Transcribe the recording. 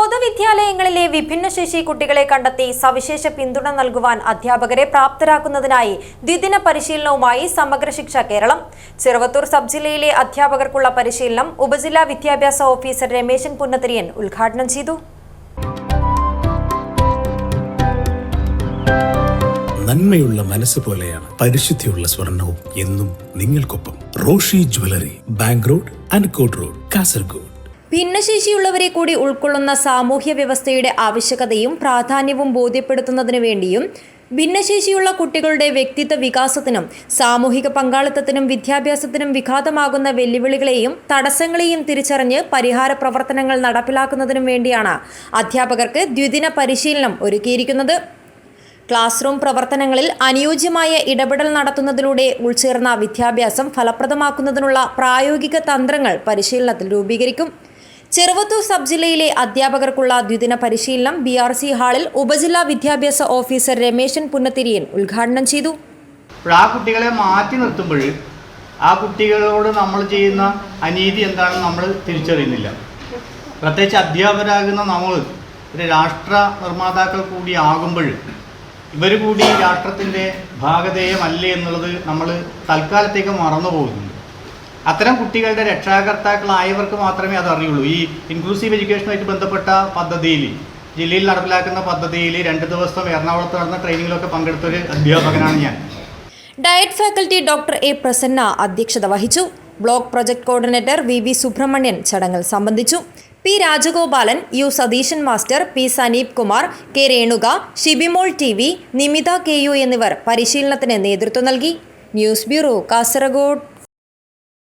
പൊതുവിദ്യാലയങ്ങളിലെ വിഭിന്നശേഷി കുട്ടികളെ കണ്ടെത്തി സവിശേഷ പിന്തുണ നൽകുവാൻ അധ്യാപകരെ പ്രാപ്തരാക്കുന്നതിനായി ദ്വിദിന പരിശീലനവുമായി സമഗ്ര ശിക്ഷ കേരളം. ചെറുവത്തൂർ സബ് ജില്ലയിലെ അധ്യാപകർക്കുള്ള പരിശീലനം ഉപജില്ലാ വിദ്യാഭ്യാസ ഓഫീസർ രമേശൻ പുന്നത്തിരിയൻ ഉദ്ഘാടനം ചെയ്തു. നന്മയുള്ള മനസ്സ് പോലെയാണ് പരിശുദ്ധിയുള്ള സ്വർണവും എന്നും നിങ്ങൾക്കൊപ്പം Roshi jewellery bank road Ankot road Kasaragod. ഭിന്നശേഷിയുള്ളവരെ കൂടി ഉൾക്കൊള്ളുന്ന സാമൂഹ്യ വ്യവസ്ഥയുടെ ആവശ്യകതയും പ്രാധാന്യവും ബോധ്യപ്പെടുത്തുന്നതിനു വേണ്ടിയും ഭിന്നശേഷിയുള്ള കുട്ടികളുടെ വ്യക്തിത്വ വികാസത്തിനും സാമൂഹിക പങ്കാളിത്തത്തിനും വിദ്യാഭ്യാസത്തിനും വിഘാതമാകുന്ന വെല്ലുവിളികളെയും തടസ്സങ്ങളെയും തിരിച്ചറിഞ്ഞ് പരിഹാര പ്രവർത്തനങ്ങൾ നടപ്പിലാക്കുന്നതിനും വേണ്ടിയാണ് അധ്യാപകർക്ക് ദ്വിദിന പരിശീലനം ഒരുക്കിയിരിക്കുന്നത്. ക്ലാസ് റൂം പ്രവർത്തനങ്ങളിൽ അനുയോജ്യമായ ഇടപെടൽ നടത്തുന്നതിലൂടെ ഉൾച്ചേർന്ന വിദ്യാഭ്യാസം ഫലപ്രദമാക്കുന്നതിനുള്ള പ്രായോഗിക തന്ത്രങ്ങൾ പരിശീലനത്തിൽ രൂപീകരിക്കും. ചെറുവത്തൂർ സബ് ജില്ലയിലെ അധ്യാപകർക്കുള്ള ദ്വിദിന പരിശീലനം ബി ആർ സി ഹാളിൽ ഉപജില്ലാ വിദ്യാഭ്യാസ ഓഫീസർ രമേശൻ പുന്നത്തിരിയൻ ഉദ്ഘാടനം ചെയ്തു. ആ കുട്ടികളെ മാറ്റി നിർത്തുമ്പോൾ ആ കുട്ടികളോട് നമ്മൾ ചെയ്യുന്ന അനീതി എന്താണെന്ന് നമ്മൾ തിരിച്ചറിയുന്നില്ല. പ്രത്യേകിച്ച് അധ്യാപകരാകുന്ന നമ്മൾ ഒരു രാഷ്ട്ര നിർമ്മാതാക്കൾ കൂടി ആകുമ്പോൾ ഇവർ കൂടി രാഷ്ട്രത്തിന്റെ ഭാഗധേയമല്ലേ എന്നുള്ളത് നമ്മൾ തൽക്കാലത്തേക്ക് മറന്നു പോകുന്നുണ്ട് അത്തരം കുട്ടികളുടെ രക്ഷാകർത്താക്കളായവർക്ക് മാത്രമേ അത് അറിയുള്ളൂ ഈ ഇൻക്ലൂസീവ് എഡ്യൂക്കേഷനുമായിട്ട് ബന്ധപ്പെട്ട പദ്ധതിയിൽ ജില്ലയിൽ നടപ്പിലാക്കുന്ന പദ്ധതിയിൽ രണ്ട് ദിവസം എറണാകുളത്ത് നടന്ന ട്രെയിനിങ്ങിലൊക്കെ പങ്കെടുത്ത ഒരു അധ്യാപകനാണ് ഞാൻ. DIET faculty doctor A Prasanna അധ്യക്ഷത വഹിച്ചു. Block project coordinator V V Subramanian ചടങ്ങിൽ സംബന്ധിച്ചു. P Rajagopalan U Satheesan master P Saneep Kumar K Renuka Shibimol T V Nimitha K U എന്നിവർ പരിശീലനത്തിന് നേതൃത്വം നൽകി. News bureau Kasaragod.